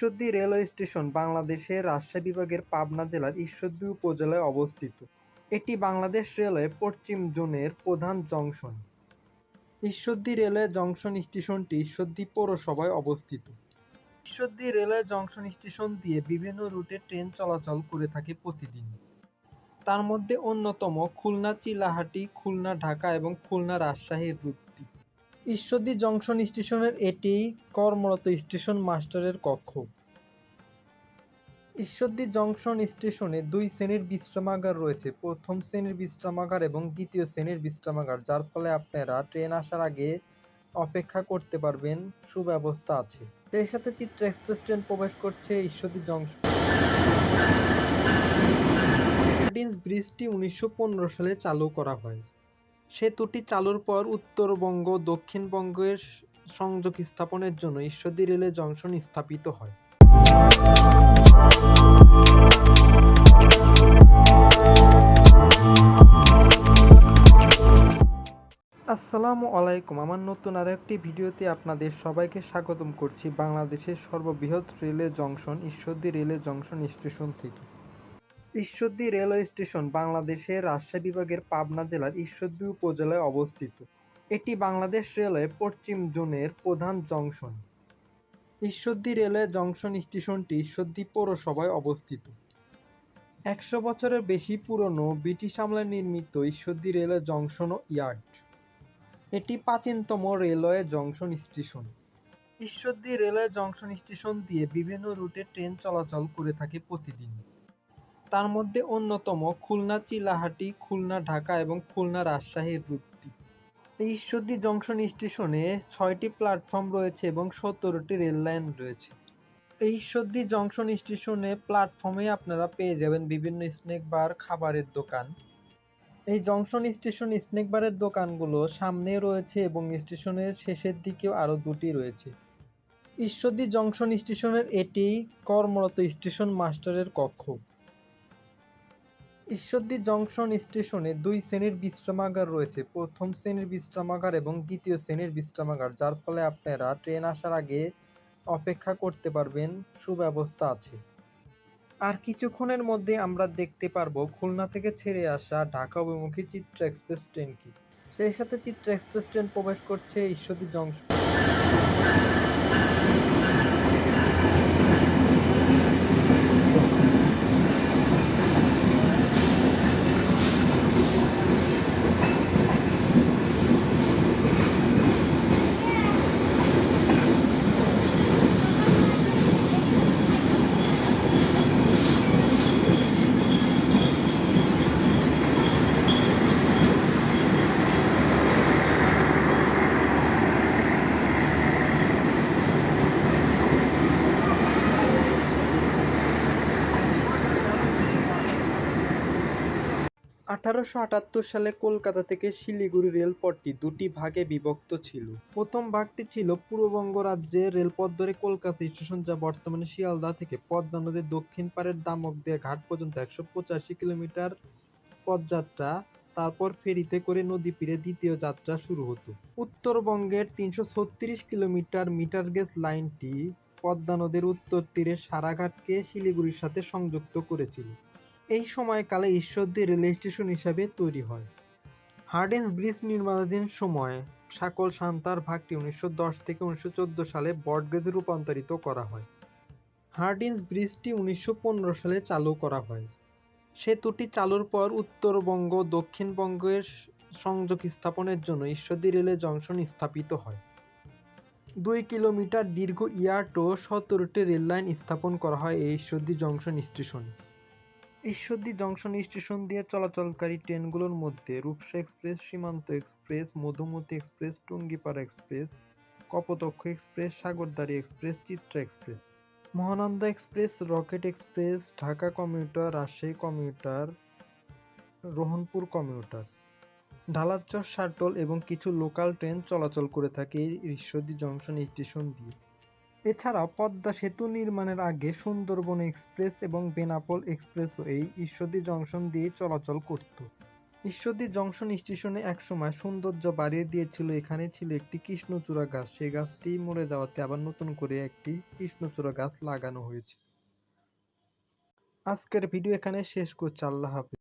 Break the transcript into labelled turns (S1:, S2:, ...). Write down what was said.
S1: Ishwardi railway station বাংলাদেশের রাজশাহী বিভাগের পাবনা জেলার ঈশ্বরদী উপজেলায় অবস্থিত। এটি বাংলাদেশ রেলওয়ে পশ্চিম জোনের প্রধান জংশন। ঈশ্বরদী রেলওয়ে জংশন স্টেশনটি ঈশ্বরদী পৌরসভায় অবস্থিত। ঈশ্বরদী রেলওয়ে জংশন স্টেশন দিয়ে বিভিন্ন রুটে ট্রেন চলাচল করে থাকে প্রতিদিন। তার মধ্যে অন্যতম খুলনা-চিলাহাটি, খুলনা-ঢাকা এবং খুলনা রাজশাহীর রুটটি। ঈশ্বরদী জংশন স্টেশনের এটি কর্মরত স্টেশন মাস্টারের কক্ষ। ঈশ্বরদী জংশন স্টেশনে দুই শ্রেণির বিশ্রামাগার রয়েছে, প্রথম শ্রেণির বিশ্রামাগার এবং দ্বিতীয় শ্রেণির বিশ্রামাগার যার ফলে আপনারা ট্রেন আসার আগে অপেক্ষা করতে পারবেন সুব্যবস্থা আছে। এর সাথে চিত্রা এক্সপ্রেস ট্রেন প্রবেশ করছে ঈশ্বরদী জংশন। ব্রিজটি উনিশশো পনেরো সালে চালু করা হয়। সেতুটি চালুর পর উত্তরবঙ্গ দক্ষিণবঙ্গের সংযোগ স্থাপনের জন্য ঈশ্বরদী রেলওয়ে জংশন স্থাপিত হয়। আসসালামু আলাইকুম আমার নতুন আর একটি ভিডিওতে আপনাদের সবাইকে স্বাগতম করছি বাংলাদেশের সর্ববৃহৎ railway junction, Ishwardi railway junction station থেকে। ঈশ্বরদী রেলওয়ে স্টেশন বাংলাদেশের রাজশাহী বিভাগের পাবনা জেলার ঈশ্বরদী উপজেলায় অবস্থিত। এটি বাংলাদেশ রেলওয়ে পশ্চিম জোনের প্রধান জংশন। ঈশ্বরদী রেলওয়ে জংশন স্টেশনটি ঈশ্বরদী পৌরসভায় অবস্থিত। একশো বছরের বেশি পুরনো ব্রিটিশ আমলে নির্মিত ঈশ্বরদী রেলওয়ে জংশন ও ইয়ার্ড। এটি প্রাচীনতম railway junction station. Ishwardi railway junction station দিয়ে বিভিন্ন রুটে ট্রেন চলাচল করে থাকে প্রতিদিন। তার মধ্যে অন্যতম খুলনা-চিলাহাটি, খুলনা-ঢাকা এবং খুলনা-রাজশাহী রুটটি। এই ঈশ্বরদী জংশন স্টেশনে ছয়টি প্ল্যাটফর্ম রয়েছে এবং সতেরোটি রেল লাইন রয়েছে। এই ঈশ্বরদী জংশন স্টেশনে প্ল্যাটফর্মে আপনারা পেয়ে যাবেন বিভিন্ন স্ন্যাক বার, খাবারের দোকান। এই জংশন স্টেশন স্ন্যাক বারের দোকানগুলো সামনে রয়েছে এবং স্টেশনের শেষের দিকেও আরও দুটি রয়েছে। ঈশ্বরদী জংশন স্টেশনের এটি কর্মরত স্টেশন মাস্টারের কক্ষ। ঈশ্বরদী জংশন স্টেশনে দুই শ্রেণির বিশ্রামাগার রয়েছে, প্রথম শ্রেণির বিশ্রামাগার এবং দ্বিতীয় শ্রেণির বিশ্রামাগার যার ফলে আপনারা ট্রেন আসার আগে অপেক্ষা করতে পারবেন সুব্যবস্থা আছে। আর কিছুক্ষণের মধ্যে আমরা দেখতে পারব খুলনা থেকে ছেড়ে আসা ঢাকা অভিমুখী চিত্রা এক্সপ্রেস ট্রেনকে। সেই সাথে চিত্রা এক্সপ্রেস ট্রেন প্রবেশ করছে ঈশ্বরদী জংশন। আঠারোশো আটাত্তর সালে কলকাতা থেকে শিলিগুড়ি রেলপথটি দুটি ভাগে বিভক্ত ছিল। প্রথম ভাগটি ছিল পূর্ববঙ্গ রাজ্যের রেলপথ ধরে কলকাতা স্টেশন যা বর্তমানে শিয়ালদহ থেকে পদ্মা নদীর দক্ষিণ পাড়ের দামোদর ঘাট পর্যন্ত একশো পঁচাশি কিলোমিটার পথযাত্রা, তারপর ফেরিতে করে নদীতীরে দ্বিতীয় যাত্রা শুরু হতো। উত্তরবঙ্গের তিনশো ছত্রিশ কিলোমিটার মিটারগেজ লাইনটি পদ্মা নদীর উত্তর তীরে সারাঘাটকে শিলিগুড়ির সাথে সংযুক্ত করেছিল। এই সময়কালে ঈশ্বরদী রেল স্টেশন হিসাবে তৈরি হয়। হার্ডিঞ্জ ব্রিজ নির্মাণাধীন সময়ে সাকল সান্তার ভাগটি উনিশশো দশ থেকে উনিশশো চোদ্দ সালে ব্রডগেজে রূপান্তরিত করা হয়। হার্ডিঞ্জ ব্রিজটি উনিশশো পনেরো সালে চালু করা হয়। সেতুটি চালুর পর উত্তরবঙ্গ দক্ষিণবঙ্গের সংযোগ স্থাপনের জন্য ঈশ্বরদী রেলওয়ে জংশন স্থাপিত হয়। দুই কিলোমিটার দীর্ঘ ইয়ার্ড ও সতেরোটি রেল লাইন স্থাপন করা হয় এই ঈশ্বরদী জংশন স্টেশনে। ঈশ্বরদী জংশন স্টেশন দিয়ে চলাচলকারী ট্রেনগুলোর মধ্যে Rupsha express, Simanta express, Madhumati express, Tungipara express, Kapotaksha express, Sagardari express, Chitra express, Mahananda express, rocket express, Dhaka commuter, Rajshahi commuter, Rohanpur commuter, Dhalarchar shuttle এবং কিছু লোকাল ট্রেন চলাচল করে থাকে এই ঈশ্বরদী জংশন স্টেশন দিয়ে। এছাড়াও পদ্মা সেতু নির্মাণের আগে সুন্দরবন এক্সপ্রেস এবং বেনাপোল এই ঈশ্বরদী জংশন দিয়ে চলাচল করত। ঈশ্বরদী জংশন স্টেশনে একসময় সৌন্দর্য বাড়িয়ে দিয়েছিল। এখানে ছিল একটি কৃষ্ণচূড়া গাছ। সেই গাছটি মরে যাওয়াতে আবার নতুন করে একটি কৃষ্ণচূড়া গাছ লাগানো হয়েছে। আজকের ভিডিও এখানে শেষ করছি। আল্লাহ হাফেজ।